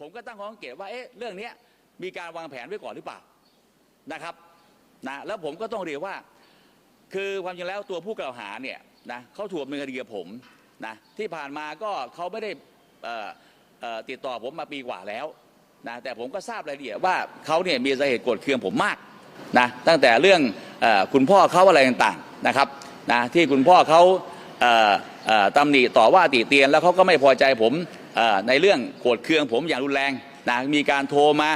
ผมก็ตั้งข้อสังเกตว่าเอ๊ะเรื่องนี้มีการวางแผนไว้ก่อนหรือเปล่านะครับนะแล้วผมก็ต้องเรียนว่า คือความจริงแล้วตัวผู้กล่าวหาเนี่ยนะเขาถูกดำเนินคดีกับผมนะที่ผ่านมาก็เขาไม่ได้อ่อเอ่อติดต่อผมมาปีกว่าแล้วนะแต่ผมก็ทราบรายละเอียดว่าเขาเนี่ยมีสาเหตุโกรธเคืองผมมากนะตั้งแต่เรื่องอคุณพ่อเขาอะไรต่างๆนะครับนะที่คุณพ่อเขาอ่อเอ่อตำหนิต่อว่าติเตียนแล้วเขาก็ไม่พอใจผม ในเรื่องโกรธเคืองผมอย่างรุนแรงนะมีการโทรมา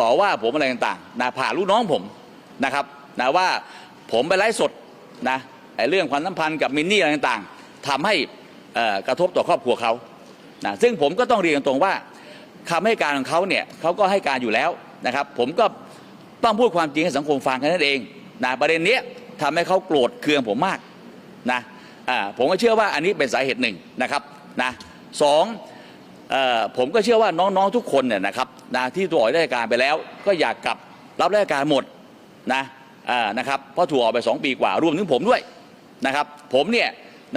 ต่อว่าผมอะไรต่างๆนะผ่าลูกน้องผมนะครับนะว่าผมไปไลฟ์สดนะไอ้เรื่องความสัมพันธ์กับมินนี่อะไรต่างๆทำให้กระทบต่อครอบครัวเขานะซึ่งผมก็ต้องเรียนตรงว่าคำให้การของเขาเนี่ยเขาก็ให้การอยู่แล้วนะครับ ผมก็ต้องพูดความจริงให้สังคมฟังแค่นั้นเองนะประเด็นนี้ยทำให้เขาโกรธเคืองผมมากนะผมก็เชื่อว่าอันนี้เป็นสาเหตุหนึ่งนะครับนะ สองออผมก็เชื่อว่าน้องๆทุกคนเนี่ยนะครับนะที่ตัวออกราชการไปแล้ว ก็อยากกลับรับราชการหมดนะนะครับเพราะถูกออกไป 2 ปีกว่ารวมถึงผมด้วยนะครับ ผมเนี่ย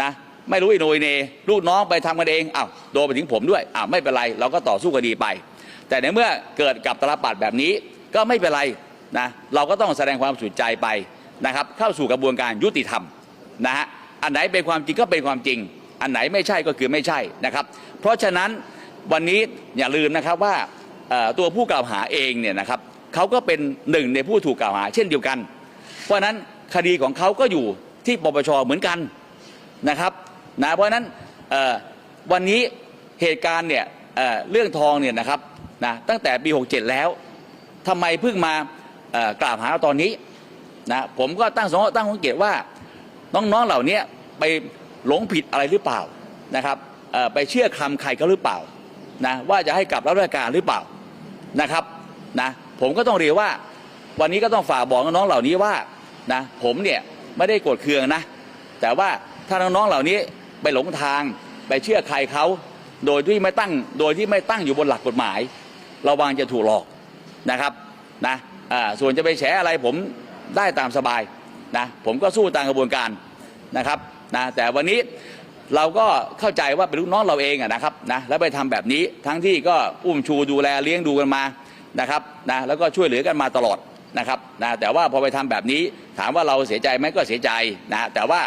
นะไม่รู้อินโนยเนลูกน้องไปทำกันเองอ้าวโดนไปถึงผมด้วยอ้าวไม่เป็นไรเราก็ต่อสู้คดีไป แต่ในเมื่อเกิดกับตลปัดแบบนี้ก็ไม่เป็นไรนะเราก็ต้องแสดงความสุดใจไปนะครับ เข้าสู่กระบวนการยุติธรรมนะฮะอันไหนเป็นความจริงก็เป็นความจริง อันไหนไม่ใช่ก็คือไม่ใช่นะครับ เพราะฉะนั้นวันนี้อย่าลืมนะครับว่าตัวผู้กล่าวหาเองเนี่ยนะครับเขาก็เป็นหนึ่งในผู้ถูกกล่าวหา เช่นเดียวกัน เพราะนั้นคดีของเขาก็อยู่ที่ปปชเหมือนกันนะครับนะเพราะนั้นวันนี้เหตุการณ์เนี่ยเเรื่องทองเนี่ยนะครับนะตั้งแต่ปี 67 แล้วทำไมเพิ่งมากล่าวหาเราตอนนี้นะผมก็ตั้งสงตั้งสังเกตว่าน้องๆเหล่านี้ไป หลงผิดอะไรหรือเปล่านะครับไปเชื่อคำใครก็หรือเปล่านะว่าจะให้กลับรับราชการหรือเปล่านะครับนะผมก็ต้องเรียนว่าวันนี้ก็ต้องฝากบอกน้องเหล่านี้ว่านะผมเนี่ยไม่ได้โกรธเคืองนะ แต่ว่าถ้าน้องๆเหล่านี้ไปหลงทางไปเชื่อใครเขาโดยที่ไม่ตั้งโดยที่ไม่ตั้งอยู่บนหลักกฎหมาย ระวังจะถูกหลอกนะครับนะส่วนจะไปแฉอะไรผมได้ตามสบายนะผมก็สู้ตามกระบวนการนะครับ นะแต่วันนี้เราก็เข้าใจว่าเป็นลูกน้องเราเองนะครับนะแล้วไปทำแบบนี้ทั้งที่ก็อุ้มชูดูแลเลี้ยงดูกันมานะครับนะแล้วก็ช่วยเหลือกันมาตลอดนะครับนะแต่ว่าพอไปทำแบบนี้ ถามว่าเราเสียใจไหมก็เสียใจนะแต่ว่า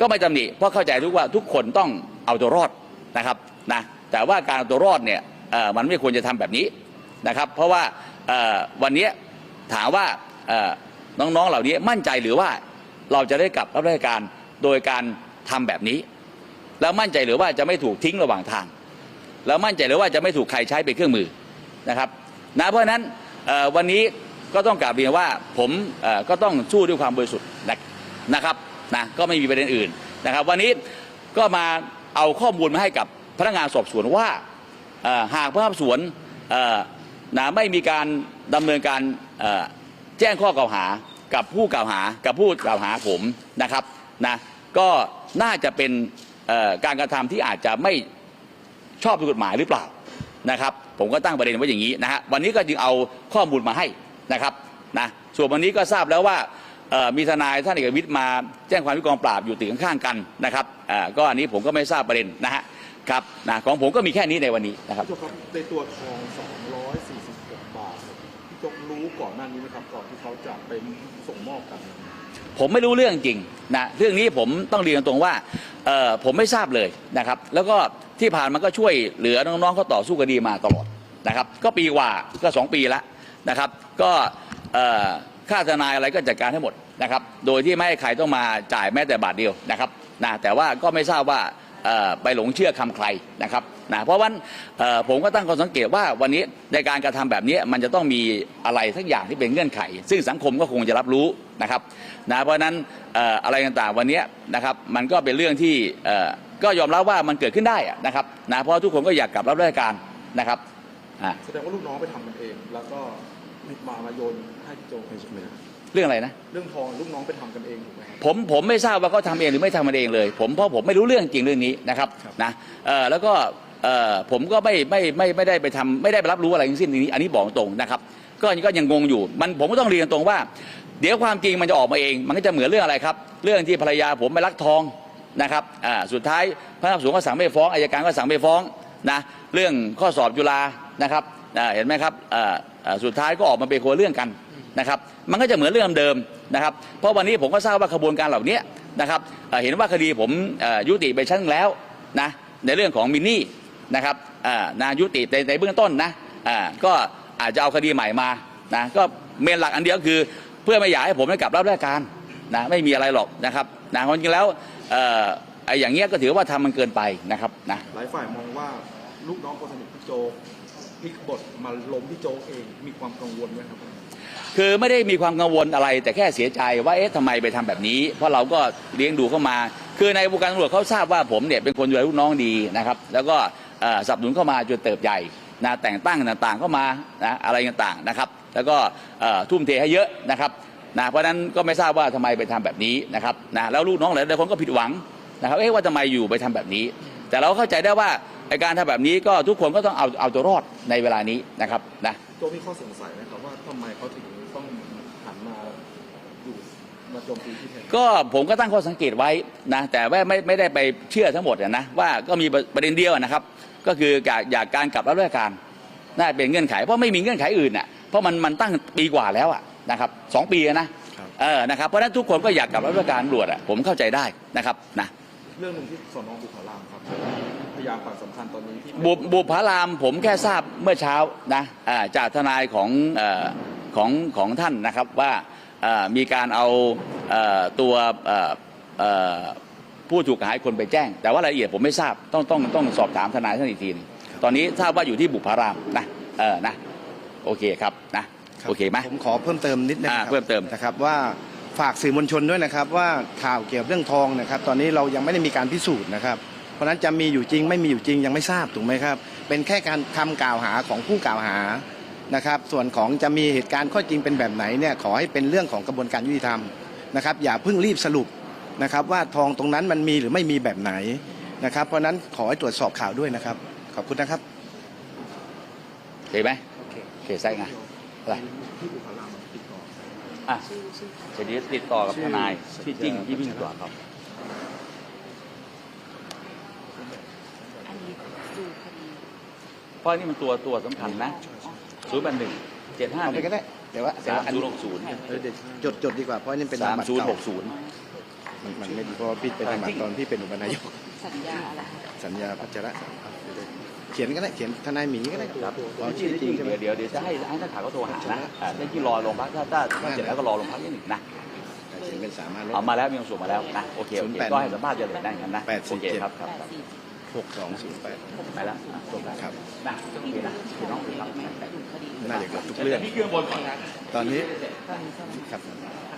ก็ไม่ตำหนิเพราะเข้าใจทุกว่าทุกคนต้องเอาตัวรอดนะครับนะแต่ว่าการเอาตัวรอดเนี่ยมันไม่ควรจะทำแบบนี้นะครับ เพราะว่าวันนี้ถามว่าน้องๆเหล่านี้มั่นใจหรือว่าเราจะได้กลับรับราชการโดยการ ทำแบบนี้ แล้วมั่นใจหรือว่าจะไม่ถูกทิ้งระหว่างทาง แล้วมั่นใจหรือว่าจะไม่ถูกใครใช้เป็นเครื่องมือนะครับนะเพราะฉะนั้นวันนี้ก็ต้องกราบเรียนว่าผมก็ต้องสู้ด้วยความบริสุทธิ์นะนะครับนะก็ไม่มีประเด็นอื่นนะครับ วันนี้ก็มาเอาข้อมูลมาให้กับพนักงานสอบสวนว่าหากพนักงานสอบสวนนะไม่มีการดำเนินการแจ้งข้อกล่าวหากับผู้กล่าวหากับผู้กล่าวหาผมนะครับนะ ก็น่าจะเป็นการกระทำที่อาจจะไม่ชอบด้วยกฎหมายหรือเปล่านะครับ ผมก็ตั้งประเด็นไว้อย่างนี้นะฮะวันนี้ก็จึงเอาข้อมูลมาให้นะครับนะส่วนวันนี้ก็ทราบแล้วว่ามีทนายท่านเอกวิทย์มาแจ้งความที่กองปราบอยู่ตึงข้างๆกันนะครับก็อันนี้ผมก็ไม่ทราบประเด็นนะฮะครับนะของผมก็มีแค่นี้ในวันนี้นะครับพี่โจกครับในตัวทอง 246 บาทเนี่ยพี่จกรู้ก่อนหน้านี้ไหมครับก่อนที่เขาจะไปส่งมอบกัน ผมไม่รู้เรื่องจริงนะเรื่องนี้ผมต้องเรียนตรงๆว่าเออผมไม่ทราบเลยนะครับ แล้วก็ที่ผ่านมาก็ช่วยเหลือน้องๆเขาต่อสู้คดีมาตลอดนะครับ ก็ปีกว่าก็สองปีแล้วนะครับ ก็ค่าทนายอะไรก็จัดการให้หมดนะครับ โดยที่ไม่ให้ใครต้องมาจ่ายแม้แต่บาทเดียวนะครับนะแต่ว่าก็ไม่ทราบว่าไปหลงเชื่อคำใครนะครับ นะเพราะวันเอ่อผมก็ตั้งข้อสังเกตว่าวันนี้ในการกระทำแบบนี้มันจะต้องมีอะไรสักอย่างที่เป็นเงื่อนไข ซึ่งสังคมก็คงจะรับรู้นะครับนะเพราะฉะนั้นเอ่ออะไรต่างๆวันนี้นะครับมันก็เป็นเรื่องที่เอ่อก็ยอมรับว่ามันเกิดขึ้นได้อะนะครับนะเพราะทุกคนก็อยากกลับรับราชการนะครับอ่าแสดงว่าลูกน้องไปทำกันเอง แล้วก็มามาโยนให้พี่โจกใช่ไหมครับเรื่องอะไรนะเรื่องทองลูกน้องไปทำกันเองถูกไหมครับผมผมไม่ทราบว่าเขาทำเองหรือไม่ทำมันเองเลย ผมเพราะผมไม่รู้เรื่องจริงเรื่องนี้นะครับครับนะเอ่อแล้วก็เอ่อ ผมก็ไม่ไม่ไม่ไม่ได้ไปทำไม่ได้ไปรับรู้อะไรทั้งสิ้นนี้ อันนี้บอกตรงนะครับ ก็ก็ยังงงอยู่มันผมก็ต้องเรียนตรงว่า เดี๋ยวความจริงมันจะออกมาเอง มันก็จะเหมือนเรื่องอะไรครับ เรื่องที่ภรรยาผมไปลักทองนะครับสุดท้ายพนักงานสอบสวนก็สั่งไม่ฟ้องอายการก็สั่งไม่ฟ้องนะเรื่องข้อสอบจุฬานะครับเห็นไหมครับสุดท้ายก็ออกมาเป็นคนเรื่องกันนะครับมันก็จะเหมือนเรื่องเดิมนะครับ เพราะวันนี้ผมก็ทราบว่าขบวนการเหล่านี้นะครับเห็นว่าคดีผมยุติไปชั้นแล้วนะในเรื่องของมินนี่ นะครับอ่านายุติในในเบื้องต้นนะอ่าก็อาจจะเอาคดีใหม่มานะก็เมนหลักอันเดียวคือ เพื่อไม่อยากให้ผมได้กลับรับราชการนะไม่มีอะไรหรอกนะครับนะความจริงแล้วเอ่อไอ้อย่างเงี้ยก็ถือว่าทำมันเกินไปนะครับนะหลายฝ่ายมองว่าลูกน้องคนสนิทพี่โจ๊กพลิกบทมาล้มพี่โจ๊กเองมีความกังวลไหมครับคือไม่ได้มีความกังวลอะไร แต่แค่เสียใจว่าเอ๊ะทำไมไปทำแบบนี้ เพราะเราก็เลี้ยงดูเข้ามา คือในวงการตำรวจเขาทราบว่าผมเนี่ยเป็นคนดูแลลูกน้องดีนะครับ แล้วก็เอ่อ สนับสนุนเข้ามาจนเติบใหญ่นะแต่งตั้งต่างๆเข้ามานะอะไรต่างๆนะครับ แล้วก็ทุ่มเทให้เยอะนะครับนะเพราะนั้นก็ไม่ทราบว่าทำไมไปทำแบบนี้นะครับนะแล้วลูกน้องหลายๆคนก็ผิดหวังนะครับเอ๊ะว่าทำไมอยู่ไปทำแบบนี้ แต่เราเข้าใจได้ว่าการทำแบบนี้ก็ทุกคนก็ต้องเอาเอาตัวรอดในเวลานี้นะครับนะโจ๊กมีข้อสงสัยไหมครับว่าทำไมเขาถึงต้องหันมาอยู่ มาโจมตีที่แทนก็ผมก็ตั้งข้อสังเกตไว้นะแต่ว่าไม่ไม่ได้ไปเชื่อทั้งหมดอะนะว่าก็มีประเด็นเดียวนะครับ ก็คืออยากอยากการกลับรับราชการน่าเป็นเงื่อนไข เพราะไม่มีเงื่อนไขอื่นอะเพราะมันมันตั้งปีกว่าแล้วอะนะครับสองปีอะนะครับเออนะครับเพราะฉะนั้นทุกคนก็อยากกลับรับราชการตำรวจอะผมเข้าใจได้นะครับนะ เรื่องหนึ่งที่สนบุพารามครับพยานปากสำคัญตอนนี้ที่บุบุพารามผมแค่ทราบเมื่อเช้านะอ่าจากทนายของเอ่อของของท่านนะครับว่าเอ่อ มีการเอาเอ่อตัวเอ่อเอ่อผู้ถูกกล่าวหาคนไปแจ้ง แต่ว่ารายละเอียดผมไม่ทราบต้องต้องต้องสอบถามทนายท่านอีกทีหนึงตอนนี้ทราบว่าอยู่ที่บุพารามนะเออนะโอเคครับนะรับโอเคไหมผมขอเพิ่มเติมนิดนึงอ่าครับเพิ่มเติมนะครับว่าฝากสื่อมวลชนด้วยนะครับ ว่าข่าวเกี่ยวกับเรื่องทองนะครับ ตอนนี้เรายังไม่ได้มีการพิสูจน์นะครับ เพราะฉะนั้นจะมีอยู่จริงไม่มีอยู่จริงยังไม่ทราบถูกไหมครับ เป็นแค่การคำกล่าวหาของผู้กล่าวหา นะครับส่วนของจะมีเหตุการณ์ข้อจริงเป็นแบบไหนเนี่ยขอให้เป็นเรื่องของกระบวนการยุติธรรมนะครับอย่าเพิ่งรีบสรุปนะครับว่าทองตรงนั้นมันมีหรือไม่มีแบบไหนนะครับ เพราะฉะนั้นขอให้ตรวจสอบข่าวด้วยนะครับ ขอบคุณนะครับโอเคไหมโอเคใช่ไงอะไรที่บุพารามติดต่ออะเดี๋ยวติดต่อกับทนายที่จริงที่พี่ติดต่อครับอันนี้ดูคดีเพราะนี่มันตัวตัวสำคัญนะ ศูนย์แปดหนึ่งเจ็ดห้าเอาหไปนึ่งก็ได้แต่ว่าแต่สามว่าอันศูนนี้ย์หกศูนย์เออเดี๋ยวจดจดดีกว่าเพราะอันนี่เป็นสามบัตรศูนย์เก่าหกศูนย์ มันมันไม่ดีเพราะว่าพี่เป็นบัตรตอนพี่เป็นอุปนายก สัญญาอะไรคะ สัญญาพัชระเขียนก็ได้เขียนทนายหมีก็ได้ครับเอาชื่อจริงใช่ไหม เดี๋ยวเดี๋ยวเดี๋ยวจะให้ให้นักข่าวเขาโทรหานะอ่าได้ที่รอโรงพักถ้าถ้าถ้าเสร็จแล้วก็รอโรงพักนิดหนึ่งนะ เขียนเป็นสามารถลดเอามาแล้วมีคนส่งมาแล้วนะโอเคโอเค08ก็ให้สัมภาษณ์จะเลยได้กันนะแปดสิโอบเคเจ็ด ครับครับแปดสี่หกสองศูนย์แปดไปแล้วอะจบแล้วครับ นะโอเคนะพี่น้องคุยครับดูคดี น่าจะเกือบทุกเรื่องนี่เครื่องบนก่อนนะตอนนี้ตอนนี้ใช่ไหมครับขอบคุณ